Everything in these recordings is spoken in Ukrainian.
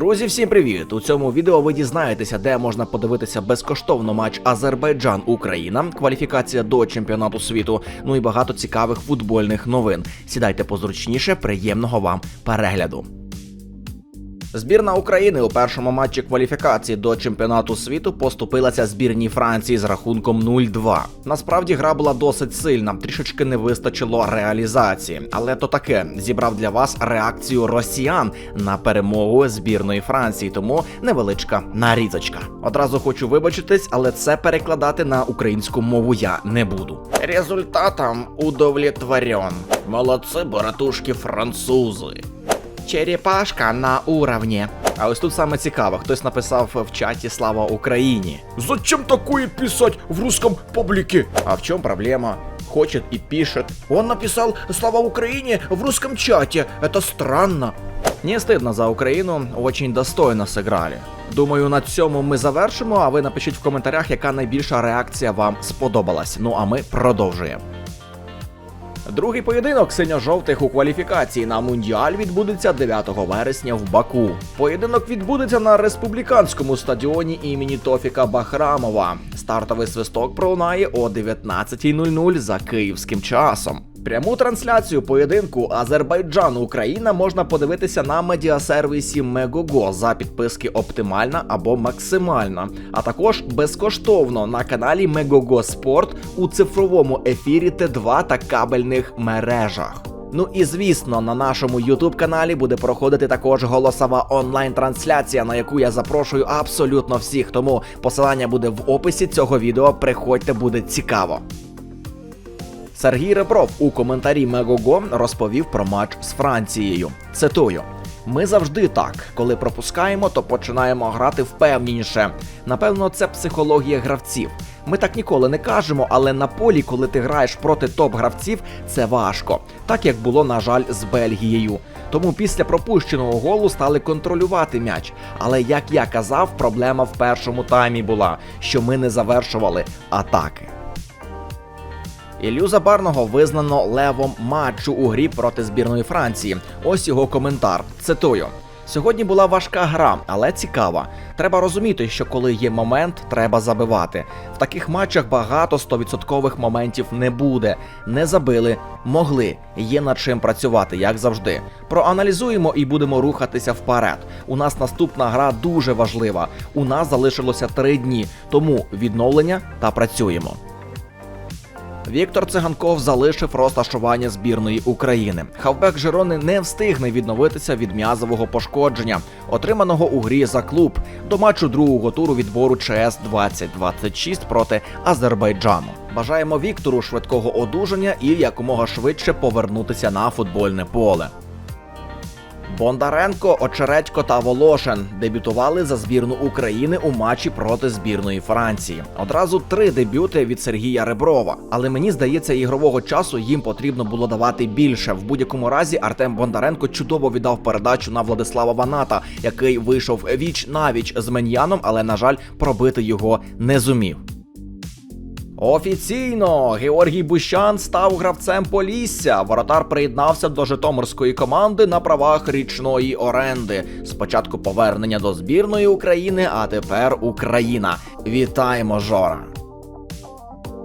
Друзі, всім привіт! У цьому відео ви дізнаєтеся, де можна подивитися безкоштовно матч Азербайджан Україна, кваліфікація до чемпіонату світу. Ну і багато цікавих футбольних новин. Сідайте позручніше, приємного вам перегляду. Збірна України у першому матчі кваліфікації до чемпіонату світу поступилася збірній Франції з рахунком 0-2. Насправді гра була досить сильна, трішечки не вистачило реалізації, але то таке зібрав для вас реакцію росіян на перемогу збірної Франції, тому невеличка нарізочка. Одразу хочу вибачитись, але це перекладати на українську мову я не буду. Результатом удовлетворен. Молодці, братушки французи. Черепашка на уровні. А ось тут саме цікаво, хтось написав в чаті Слава Україні. Зачем такое писать в русском паблике? А в чому проблема? Хочет і пишет. Он написал «Слава Украине» в русском чате. Это странно. Не стидно за Україну, очень достойно сыграли. Думаю, на цьому ми завершимо. А ви напишіть в коментарях, яка найбільша реакція вам сподобалась. Ну а ми продовжуємо. Другий поєдинок синьо-жовтих у кваліфікації на Мундіаль відбудеться 9 вересня в Баку. Поєдинок відбудеться на республіканському стадіоні імені Тофіка Бахрамова. Стартовий свисток пролунає о 19.00 за київським часом. Пряму трансляцію поєдинку Азербайджан Україна можна подивитися на медіасервісі Мегого за підписки оптимальна або максимальна, а також безкоштовно на каналі Мегого Спорт у цифровому ефірі Т2 та кабельних мережах. Ну і звісно, на нашому youtube каналі буде проходити також голосова онлайн-трансляція, на яку я запрошую абсолютно всіх. Тому посилання буде в описі цього відео. Приходьте, буде цікаво. Сергій Ребров у коментарі Мегого розповів про матч з Францією. Цитую. Ми завжди так, коли пропускаємо, то починаємо грати впевненіше. Напевно, це психологія гравців. Ми так ніколи не кажемо, але на полі, коли ти граєш проти топ-гравців, це важко, так як було, на жаль, з Бельгією. Тому після пропущеного голу стали контролювати м'яч. Але як я казав, проблема в першому таймі була, що ми не завершували атаки. Ілью Забарного визнано левом матчу у грі проти збірної Франції. Ось його коментар. Цитую. Сьогодні була важка гра, але цікава. Треба розуміти, що коли є момент, треба забивати. В таких матчах багато стовідсоткових моментів не буде. Не забили, могли. Є над чим працювати, як завжди. Проаналізуємо і будемо рухатися вперед. У нас наступна гра дуже важлива. У нас залишилося три дні, тому відновлення та працюємо. Віктор Циганков залишив розташування збірної України. Хавбек Жирони не встигне відновитися від м'язового пошкодження, отриманого у грі за клуб до матчу другого туру відбору ЧС 2026 проти Азербайджану. Бажаємо Віктору швидкого одужання і якомога швидше повернутися на футбольне поле. Бондаренко, Очередько та Волошин дебютували за збірну України у матчі проти збірної Франції. Одразу три дебюти від Сергія Реброва. Але мені здається, ігрового часу їм потрібно було давати більше. В будь-якому разі Артем Бондаренко чудово віддав передачу на Владислава Ваната, який вийшов віч навіч з Меньяном, але на жаль, пробити його не зумів. Офіційно Георгій Бущан став гравцем Полісся. Воротар приєднався до Житомирської команди на правах річної оренди. Спочатку повернення до збірної України, а тепер Україна. Вітаємо, Жора!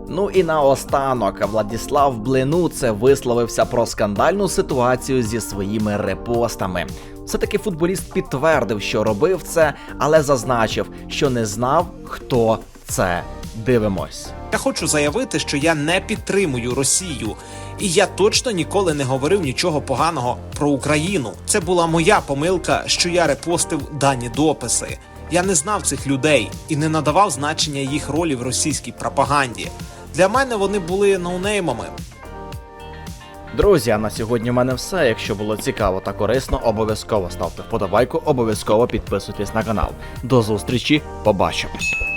Ну і наостанок Владіслав Блинуце висловився про скандальну ситуацію зі своїми репостами. Все-таки футболіст підтвердив, що робив це, але зазначив, що не знав, хто це. Дивимось. Я хочу заявити, що я не підтримую Росію, і я точно ніколи не говорив нічого поганого про Україну. Це була моя помилка, що я репостив дані дописи. Я не знав цих людей і не надавав значення їх ролі в російській пропаганді. Для мене вони були ноунеймами. Друзі, а на сьогодні в мене все. Якщо було цікаво та корисно, обов'язково ставте вподобайку, обов'язково підписуйтесь на канал. До зустрічі, побачимось!